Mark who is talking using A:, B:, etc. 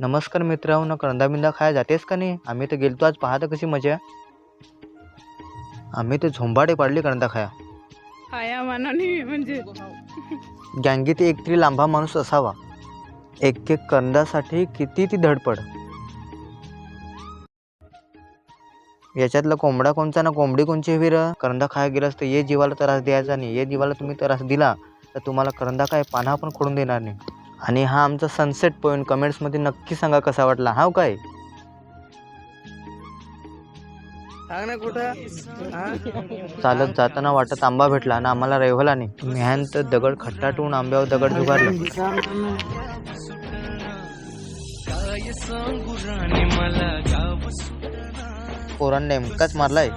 A: नमस्कार मित्रांनो करंदा बिंदा खाया जातेस का नाही? आम्ही तर गेलतो आज पाहता कशी मजा? आम्ही तर झोंबाडे पाडली करंदा खाया.
B: आया मानाने म्हणजे.
A: गँगीत एक तरी लांबा माणूस असावा. एक एक करंदासाठी किती ती धडपड. याच्यातला कोंबडा कोणचा ना कोंबडी कोणची विर? करंदा खाया गेलास तर ये जीवाला त्रास द्यायचा नाही. ये जीवाला तुम्ही त्रास दिला तर तुम्हाला करंदा काय पाना पण खोडून देणार नाही. आणि हा आमचा सनसेट पॉईंट कमेंट्समध्ये नक्की सांगा कसा वाटला. हा काय?
C: ना?
A: चालत जाताना वाटत आंबा भेटला आणि आम्हाला रेवला नाही. मेहन तर दगड खट्टाटून आंब्यावर दगड जुगारलं. पोरांनी नेमकाच मारलाय.